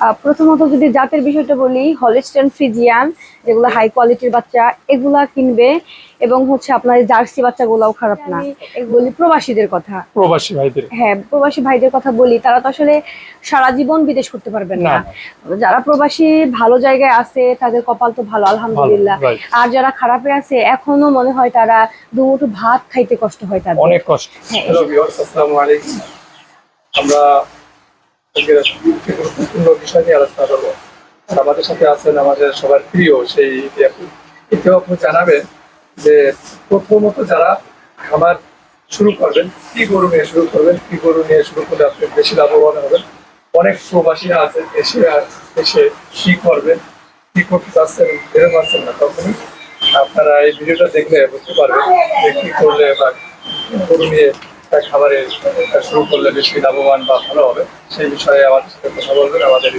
আহ, প্রথমত যদি জাতের বিষয়টা বলি হলিস্টেন ফ্রিজিয়ান যেগুলো হাই কোয়ালিটির বাচ্চা এগুলা কিনবে এবং হচ্ছে আপনার জার্সি বাচ্চাগুলোও খারাপ না। বলি প্রবাসীদের কথা। প্রবাসী ভাইদের। হ্যাঁ প্রবাসী ভাইদের কথা বলি তারা তো আসলে সারা জীবন বিদেশ করতে পারবেন না। যারা প্রবাসী ভালো জায়গায় আছে তাদের কপাল তো ভালো আলহামদুলিল্লাহ। আর যারা খারাপে আছে এখনও মনে হয় তারা দুমুঠো ভাত খাইতে কষ্ট হয় তাদের। অনেক কষ্ট। হ্যাঁ, হ্যালো ভিউয়ার্স আসসালামু আলাইকুম। আমরা গুরুত্বপূর্ণ বিষয় নিয়ে আলোচনা করব। আমাদের সাথে আছেন আমাদের সবার প্রিয় সেই ইতিহাপু ইতিহাপু জানাবেন যে প্রথমত যারা খামার শুরু করবেন, কি গরু নিয়ে শুরু করবেন, কি গরু নিয়ে শুরু করলে আপনি বেশি লাভবান হবেন? অনেক প্রবাসীরা আছে, এসে আর এসে কি করবেন, কি করতে চাচ্ছেন, ভেবে পাচ্ছেন না তখনই আপনারা এই ভিডিওটা দেখলে বুঝতে পারবেন যে কি করলে বা গরু নিয়ে একটা খাবারে শুরু করলে বেশি লাভবান বা ভালো হবে সেই বিষয়ে আমাদের সাথে কথা বলবেন আমাদের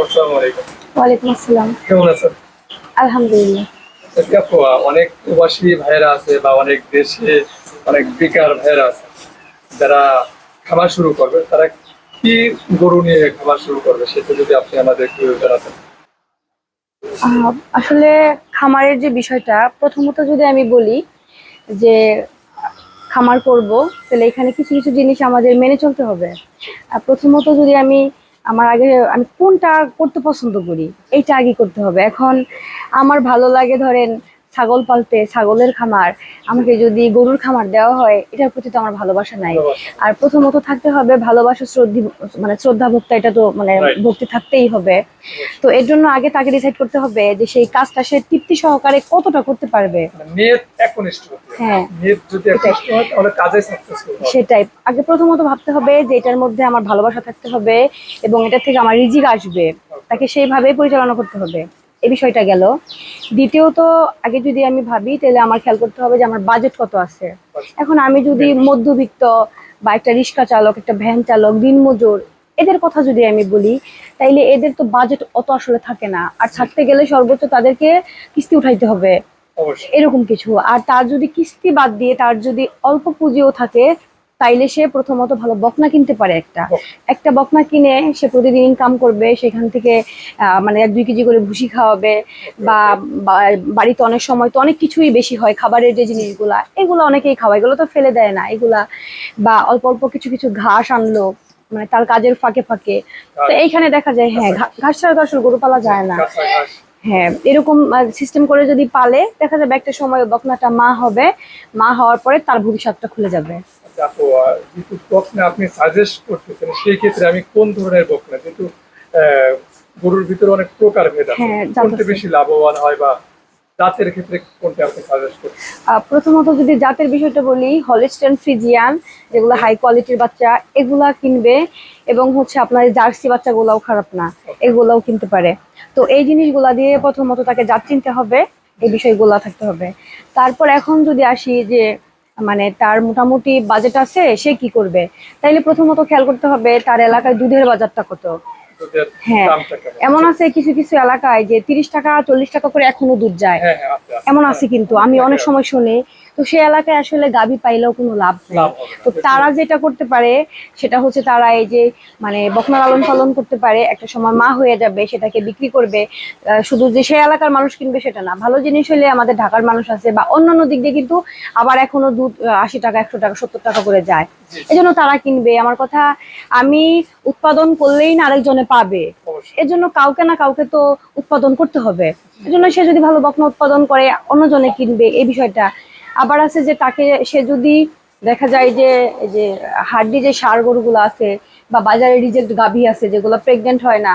আসসালামু আলাইকুম ওয়ালাইকুম আসসালাম। কেমন আছেন? আলহামদুলিল্লাহ। অনেক প্রবাসী ভাইয়েরা আছে বা অনেক দেশে অনেক বেকার ভাইয়েরা আছে যারা খাবার শুরু করবে তারা কি গরু নিয়ে খাবার শুরু করবে সেটা যদি আপনি আমাদের একটু জানাতেন। আসলে খামারের যে বিষয়টা প্রথমত যদি আমি বলি যে খামার করব, তাহলে এখানে কিছু কিছু জিনিস আমাদের মেনে চলতে হবে। প্রথমত যদি আমি আমার আগে, আমি কোনটা করতে পছন্দ করি, এইটা আগে করতে হবে। এখন আমার ভালো লাগে ধরেন ছাগল পালতে ছাগলের খামার আমাকে যদি গরুর খামার দেওয়া হয় এটার প্রতি তো আমার ভালোবাসা নাই। আর প্রথমত থাকতে হবে ভালোবাসা শ্রদ্ধি মানে শ্রদ্ধা ভক্তি এটা তো মানে ভক্তি থাকতেই হবে। তো এর জন্য আগে তাকে ডিসাইড করতে হবে যে সেই কাজটা সে তৃপ্তি সহকারে কতটা করতে পারবে। মানে। হ্যাঁ। সেটাই। আগে প্রথমত ভাবতে হবে যে এটার মধ্যে আমার ভালোবাসা থাকতে হবে এবং এটা থেকে আমার রিজিক আসবে। তাকে সেইভাবেই পরিচালনা করতে হবে। এই বিষয়টা গেল। দ্বিতীয়ত আগে যদি আমি ভাবি তাহলে আমার খেয়াল করতে হবে যে আমার বাজেট কত আছে। এখন আমি যদি মধ্যবিত্ত বা একটা রিক্সা চালক একটা ভ্যান চালক দিনমজুর এদের কথা যদি আমি বলি তাইলে এদের তো বাজেট অত আসলে থাকে না। আর থাকতে গেলে সর্বোচ্চ তাদেরকে কিস্তি উঠাইতে হবে। এরকম কিছু। আর তার যদি কিস্তি বাদ দিয়ে তার যদি অল্প পুঁজিও থাকে তাইলে সে প্রথমত ভালো বকনা কিনতে পারে একটা। একটা বকনা কিনে সে প্রতিদিন ইনকাম করবে সেখান থেকে মানে এক দুই কেজি করে ভুসি খাওয়াবে বা বাড়িতে অনেক সময় তো অনেক কিছুই বেশি হয় খাবারের যে জিনিসগুলা এগুলো অনেকেই খাওয়ায় এগুলো তো ফেলে দেয় না এগুলা বা অল্প অল্প কিছু কিছু ঘাস আনলো মানে তার কাজের ফাঁকে ফাঁকে। তো এইখানে দেখা যায় হ্যাঁ ঘাস ছাড়া তো আসলে গরু পালা যায় না। হ্যাঁ এরকম সিস্টেম করে যদি পালে দেখা যাবে একটা সময় বকনাটা মা হবে মা হওয়ার পরে তার ভবিষ্যৎটা খুলে যাবে। যেহেতু বকনা আপনি সাজেস্ট করতেছেন সেই ক্ষেত্রে আমি কোন ধরনের বকনা আহ, গরুর ভিতরে অনেক প্রকার ভেদ আছে। হ্যাঁ, কোনটা বেশি লাভবান হয় বা দাঁতের ক্ষেত্রে কোনটা আপনি সাজেস্ট করছেন আহ, প্রথমত যদি জাতের বিষয়টা বলি হলিস্টেন ফ্রিজিয়ান যেগুলো হাই কোয়ালিটির বাচ্চা এগুলা কিনবে এবং হচ্ছে আপনার জার্সি বাচ্চাগুলাও খারাপ না এগুলাও কিনতে পারে। তো এই জিনিসগুলা দিয়ে প্রথমত তাকে জাত চিনতে হবে এই বিষয়গুলা থাকতে হবে। তারপর এখন যদি আসি যে মানে তার মোটামুটি বাজেট আছে সে কি করবে? তাইলে প্রথমত খেয়াল করতে হবে তার এলাকায় দুধের বাজারটা কত। হ্যাঁ এমন আছে কিছু কিছু এলাকায় যে তিরিশ টাকা চল্লিশ টাকা করে এখনও দুধ যায়। হ্যাঁ হ্যাঁ। এমন আছে কিন্তু আমি অনেক সময় শুনি তো সে এলাকায় আসলে গাবি পাইলেও কোনো লাভ নেই। তো তারা যেটা করতে পারে সেটা হচ্ছে তারা এই যে মানে বকনা লালন পালন করতে পারে একটা সময় মা হয়ে যাবে সেটাকে বিক্রি করবে শুধু যে সে এলাকার মানুষ কিনবে সেটা না। ভালো জিনিস হলে আমাদের ঢাকার মানুষ আছে বা অন্যান্য দিক দিয়ে কিন্তু আবার এখনও দুধ আশি টাকা একশো টাকা সত্তর টাকা করে যায়। এজন্য তারা কিনবে। আমার কথা আমি উৎপাদন করলেই না আরেকজনে পাবে। অবশ্যই। এর জন্য কাউকে না কাউকে তো উৎপাদন করতে হবে। এজন্য সে যদি ভালো বকনা উৎপাদন করে অন্যজনে কিনবে এই বিষয়টা আবার আছে যে তাকে সে যদি দেখা যায় যে যে হাড্ডি যে সার গরুগুলো আছে বা বাজারে রিজেক্ট গাভী আছে যেগুলো প্রেগনেন্ট হয় না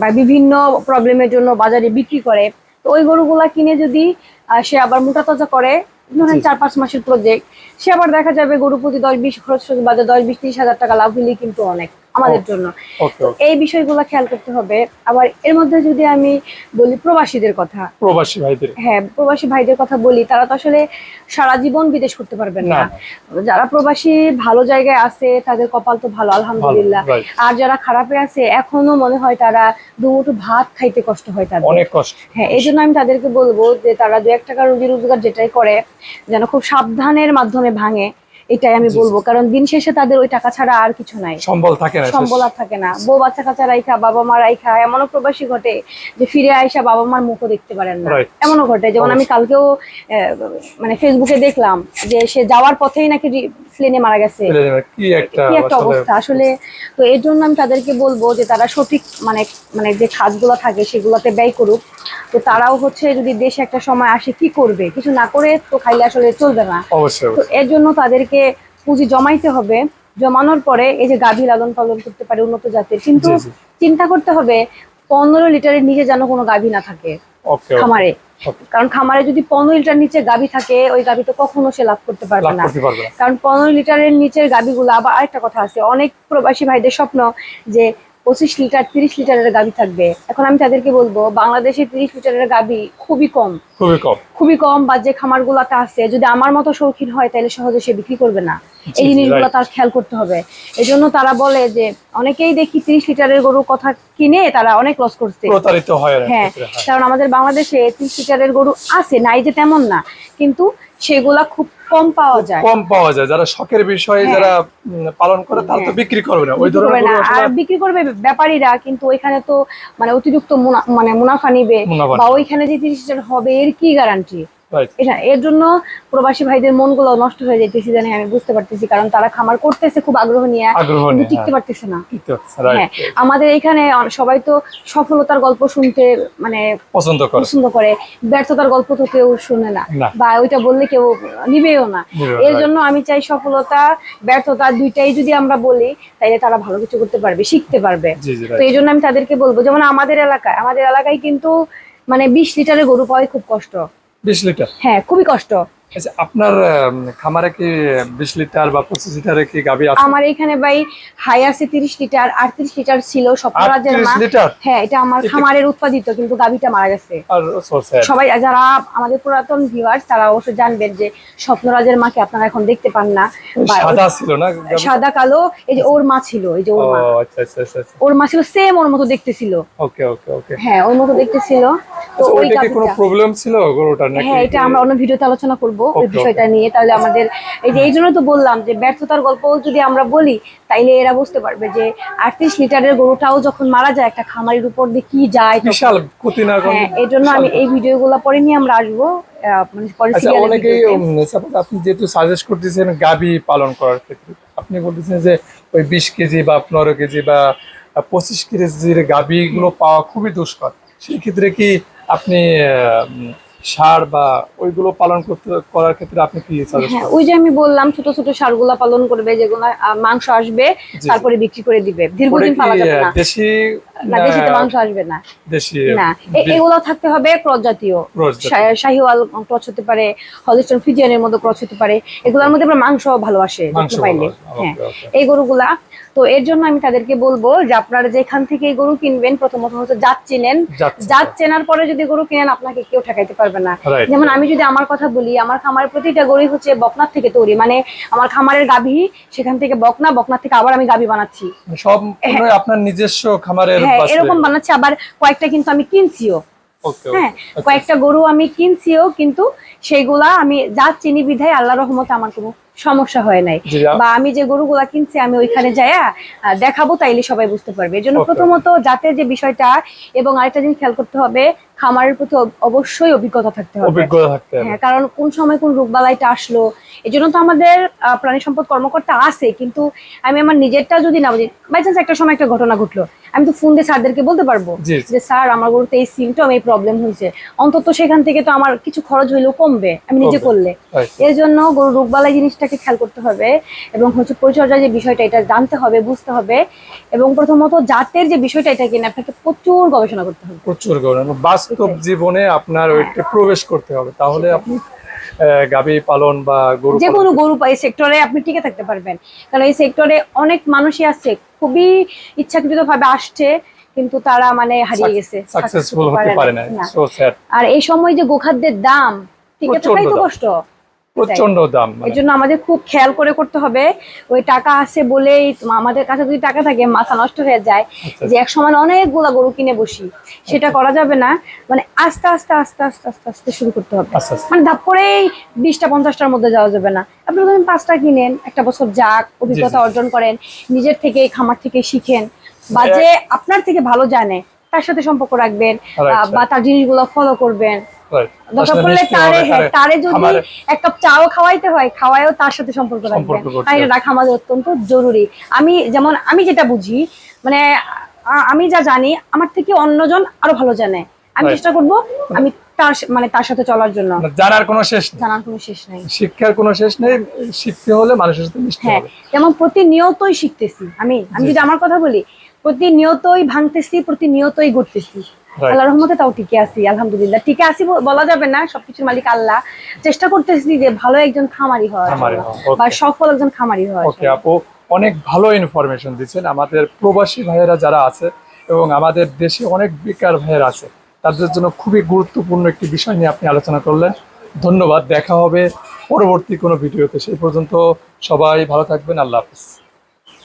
বা বিভিন্ন প্রবলেমের জন্য বাজারে বিক্রি করে তো ওই গরুগুলা কিনে যদি আহ, সে আবার মোটা তাজা করে ধরেন চার পাঁচ মাসের প্রজেক্ট সে আবার দেখা যাবে গরু প্রতি দশ বিশ খরচ বাদে দশ বিশ ত্রিশ হাজার টাকা লাভ হলেই কিন্তু অনেক। আমাদের জন্য। এই বিষয়গুলো খেয়াল করতে হবে। আবার এর মধ্যে যদি আমি বলি প্রবাসীদের কথা। প্রবাসী ভাইদের। হ্যাঁ প্রবাসী ভাইদের কথা বলি তারা তো আসলে সারা জীবন বিদেশ করতে পারবেন না। না। যারা প্রবাসী ভালো জায়গায় আছে তাদের কপাল তো ভালো আলহামদুলিল্লাহ। আর যারা খারাপে আছে এখনও মনে হয় তারা দুমুঠো ভাত খাইতে কষ্ট হয় তাদের। অনেক কষ্ট। হ্যাঁ এই জন্য আমি তাদেরকে বলব যে তারা দু এক টাকা রুজি রোজগার যেটাই করে যেন খুব সাবধানের মাধ্যমে ভাঙে। এটাই আমি বলব। কারণ দিন শেষে তাদের ওই টাকা ছাড়া আর কিছু নাই। সম্বল থাকে না সম্বল আর থাকে না। বউ বাচ্চা কাচ্চা রাইখা বাবা মা রাইখা এমনও প্রবাসী ঘটে যে ফিরে আইসা বাবা মার মুখও দেখতে পারেন না। এমনও ঘটে। যেমন আমি কালকেও আহ, মানে ফেসবুকে দেখলাম যে সে যাওয়ার পথেই নাকি প্লেনে মারা গেছে। কি একটা অবস্থা আসলে তো এর জন্য আমি তাদেরকে বলব যে তারা সঠিক মানে মানে যে খাতগুলো থাকে সেগুলোতে ব্যয় করুক। তো তারাও হচ্ছে যদি দেশে একটা সময় আসে কি করবে? কিছু না করে তো খাইলে আসলে চলবে না। তো এর জন্য তাদেরকে পুঁজি জমাইতে হবে। জমানোর পরে এই যে গাভী লালন পালন করতে পারে উন্নত জাতের। কিন্তু। চিন্তা করতে হবে পনেরো লিটারের নিচে যেন কোনো গাভী না থাকে খামারে। কারণ খামারে যদি পনেরো লিটার নিচে গাবি থাকে ওই গাভী তো কখনো সে লাভ করতে পারবে না। না। কারণ পনেরো লিটারের নিচের গাভীগুলো আবার আরেকটা কথা আছে অনেক প্রবাসী ভাইদের স্বপ্ন যে পঁচিশ লিটার তিরিশ লিটারের গাভী থাকবে। এখন আমি তাদেরকে বলব বাংলাদেশে তিরিশ লিটারের গাভী খুবই কম। খুবই কম। খুবই কম বা যে খামারগুলোতে আছে যদি আমার মতো শৌখিন হয় তাহলে সহজে সে বিক্রি করবে না। এই জিনিসগুলো তার খেয়াল করতে হবে। এই জন্য তারা বলে যে অনেকেই দেখি তিরিশ লিটারের গরুর কথা কিনে তারা অনেক লস করছে। হয় হ্যাঁ। কারণ আমাদের বাংলাদেশে তিরিশ লিটারের গরু আছে নাই যে তেমন না। কিন্তু সেগুলা খুব কম পাওয়া যায় কম পাওয়া যায় যারা শখের বিষয়ে হ্যাঁ। যারা পালন করে তারা তো। বিক্রি করবে না ওই ধরনের আর বিক্রি করবে ব্যাপারীরা কিন্তু ওইখানে তো মানে অতিরিক্ত মুনা- মানে মুনাফা নিবে বা ওইখানে যে জিনিসটা হবে এর কি গ্যারান্টি. এটা এর জন্য প্রবাসী ভাইদের মনগুলো নষ্ট হয়ে যাইতেছে জানি আমি বুঝতে পারতেছি কারণ তারা খামার করতেছে খুব আগ্রহ নিয়ে কিন্তু নিয়ে, টিকতে হ্যাঁ। পারতেছে না। হ্যাঁ আমাদের এখানে সবাই তো সফলতার গল্প শুনতে মানে পছন্দ করে। পছন্দ করে ব্যর্থতার গল্প তো কেউ শুনে না। বা ওইটা বললে কেউ নিবেও না। এর জন্য আমি চাই সফলতা ব্যর্থতা দুইটাই যদি আমরা বলি তাইলে তারা ভালো কিছু করতে পারবে শিখতে পারবে। তো এই জন্য আমি তাদেরকে বলব যেমন আমাদের এলাকায় আমাদের এলাকায় কিন্তু মানে বিশ লিটারের গরু পাওয়াই খুব কষ্ট। বিশ লিটার? হ্যাঁ খুবই কষ্ট। আচ্ছা আপনার খামারে কি বিশ লিটার বা পঁচিশ লিটারের কি আছে? আমার এখানে ভাই হাই আছে তিরিশ লিটার আটত্রিশ লিটার ছিল স্বপ্নরাজের মা। 38 লিটার? হ্যাঁ এটা আমার খামারের উৎপাদিত কিন্তু মারা গেছে। আর সবাই যারা আমাদের পুরাতন ভিউয়ার্স তারা অবশ্যই জানবেন যে স্বপ্নরাজের মাকে আপনারা এখন দেখতে পান না। সাদা ছিল না সাদা কালো এই যে ওর মা ছিল এই যে ওর মা। আচ্ছা আচ্ছা আচ্ছা আচ্ছা। ওর মা ছিল সেম ওর মতো দেখতে ছিল ওকে ওকে ওকে। হ্যাঁ ওর মতো দেখতে ছিল তো আচ্ছা ওই ওইটা কোনো প্রবলেম ছিল গরুটার নাকি? হ্যাঁ এটা আমরা অন্য ভিডিওতে আলোচনা করব। ওই বিষয়টা নিয়ে। তাহলে আমাদের এই যে এই জন্য তো বললাম যে ব্যর্থতার গল্প যদি আমরা বলি তাইলে এরা বুঝতে পারবে যে আটত্রিশ লিটারের গরুটাও যখন মারা যায় একটা খামারের উপর দিয়ে কি যায় হ্যাঁ এই জন্য আমি এই ভিডিওগুলো পরে নিয়ে আমরা আসব মানে আচ্ছা অনেকেই। আপনি যেহেতু সাজেস্ট করতেছেন গাবি পালন করার ক্ষেত্রে আপনি বলতেছেন যে ওই বিশ কেজি বা পনেরো কেজি বা পঁচিশ কেজির গাবি গুলো পাওয়া খুবই দুষ্কর। সেই ক্ষেত্রে কি আপনি সার বা ওইগুলো পালন করতে করার ক্ষেত্রে আপনি কি সাজেস্ট হ্যাঁ ওই যে আমি বললাম ছোট ছোট সারগুলা পালন করবে যেগুলো মাংস আসবে তারপরে বিক্রি করে দিবে। দীর্ঘদিন পালা যাবে না। দেশি না দেশিতে মাংস আসবে না। দেশি না এগুলো থাকতে হবে ক্রস জাতীয়। Cross জাতীয়। শা- শাহিওয়াল ক্রস হতে পারে হলিস্টন ফিজিয়ানের মধ্যে ক্রস হতে পারে। এগুলোর মধ্যে মাংস ভালো আসে পাইলে। হ্যাঁ. এই গরুগুলা তো এর জন্য আমি তাদেরকে বলব যে আপনারা যেখান থেকে গরু কিনবেন প্রথমত হচ্ছে জাত চিনেন। জাত চেনার পরে যদি গরু কিনেন আপনাকে কেউ ঠেকাইতে পারবে না। যেমন আমি যদি আমার কথা বলি আমার খামারের প্রতিটা গরুই হচ্ছে বকনার থেকে তৈরি। মানে আমার খামারের গাভী সেখান থেকে বকনা বকনা থেকে আবার আমি গাভী বানাচ্ছি। সব আপনার নিজস্ব খামারের হ্যাঁ এরকম বানাচ্ছি আবার কয়েকটা কিন্তু আমি কিনছিও. হ্যাঁ কয়েকটা গরু আমি কিনছিও কিন্তু সেগুলা আমি যা চিনি বিধায় আল্লাহ রহমত আমার কোনো সমস্যা হয় নাই। বা আমি যে গরুগুলা কিনছি আমি ওইখানে যাইয়া দেখাবো তাইলে সবাই বুঝতে পারবে। এই জন্য প্রথমত জাতের যে বিষয়টা এবং আরেকটা জিনিস খেয়াল করতে হবে খামারের প্রতি অবশ্যই অভিজ্ঞতা থাকতে হবে। অভিজ্ঞতা থাকতে হবে। হ্যাঁ কারণ কোন সময় কোন রোগবালাইটা আসলো এই জন্য তো আমাদের প্রাণী সম্পদ কর্মকর্তা আছে কিন্তু আমি আমার নিজেরটা যদি না বুঝি বাই চান্স একটা সময় একটা ঘটনা ঘটলো আমি তো ফোন দিয়ে স্যারদেরকে বলতে পারব। যে স্যার আমার গরুতে এই সিমটম এই প্রবলেম হয়েছে। অন্তত সেখান থেকে তো আমার কিছু খরচ হইলেও কমবে আমি নিজে করলে। এর জন্য গরু রোগবালাই জিনিসটাকে খেয়াল করতে হবে এবং হচ্ছে পরিচর্যার যে বিষয়টা এটা জানতে হবে বুঝতে হবে এবং প্রথমত জাতের যে বিষয়টা এটা কিনে আপনাকে প্রচুর গবেষণা করতে হবে। প্রচুর গরম বাস্তব জীবনে আপনার ওইটা প্রবেশ করতে হবে। তাহলে আপনি গাবি পালন বা গরু যে কোনো গরু এই সেক্টরে আপনি টিকে থাকতে পারবেন। কারণ এই সেক্টরে অনেক মানুষই আছে খুবই ইচ্ছাকৃত ভাবে আসছে কিন্তু তারা মানে হারিয়ে গেছে। সাকসেসফুল হতে পারে না। আর এই সময় যে গোখাদ্যের দাম টিকে থাকাই তো কষ্ট। প্রচণ্ড দাম এই মানে জন্য আমাদের খুব খেয়াল করে করতে হবে। ওই টাকা আছে বলেই আমাদের কাছে যদি টাকা থাকে মাথা নষ্ট হয়ে যায় আচ্ছা। যে এক সময় অনেকগুলা গরু কিনে বসি সেটা করা যাবে না। মানে আস্তে আস্তে আস্তে আস্তে আস্তে আস্তে শুরু করতে হবে। মানে ধাপ করেই বিশটা পঞ্চাশটার মধ্যে যাওয়া যাবে না। আপনি ধরেন পাঁচটা কিনেন একটা বছর যাক অভিজ্ঞতা অর্জন করেন নিজের থেকে খামার থেকে শিখেন বা যে আপনার থেকে ভালো জানে তার সাথে সম্পর্ক রাখবেন বা তার জিনিসগুলো ফলো করবেন। Right. দরকার পড়লে তারে হ্যাঁ তারে- তারে যদি এক কাপ চাও খাওয়াইতে হয় খাওয়ায়ও তার সাথে সম্পর্ক এটা রাখা আমাদের অত্যন্ত জরুরি। আমি যেমন আমি যেটা বুঝি মানে আমি যা জানি আমার থেকে অন্যজন আরও ভালো জানে। আমি চেষ্টা করব আমি তার মানে তার সাথে চলার জন্য। মানে জানার কোনো শেষ জানার কোনো শেষ নাই। শিক্ষার কোনো শেষ নেই শিখতে হলে মানুষের সাথে মিশতে হ্যাঁ হবে। যেমন প্রতিনিয়তই শিখতেছি। আমি আমি যদি আমার কথা বলি প্রতিনিয়তই ভাঙতেছি প্রতিনিয়তই Right. আল্লাহ রহমতে তাও টিকে আছি আলহামদুলিল্লাহ। টিকে আছি বলা যাবে না সবকিছুর মালিক আল্লাহ। চেষ্টা করতেছি যে ভালো একজন খামারি হওয়া, বা সফল একজন খামারি হওয়ার ওকে আপু অনেক ভালো ইনফরমেশন দিচ্ছেন। আমাদের প্রবাসী ভাইয়েরা যারা আছে এবং আমাদের দেশে অনেক বেকার ভাইয়েরা আছে তাদের জন্য খুবই গুরুত্বপূর্ণ একটি বিষয় নিয়ে আপনি আলোচনা করলেন। ধন্যবাদ দেখা হবে পরবর্তী কোনো ভিডিওতে। সেই পর্যন্ত সবাই ভালো থাকবেন আল্লাহ হাফিজ।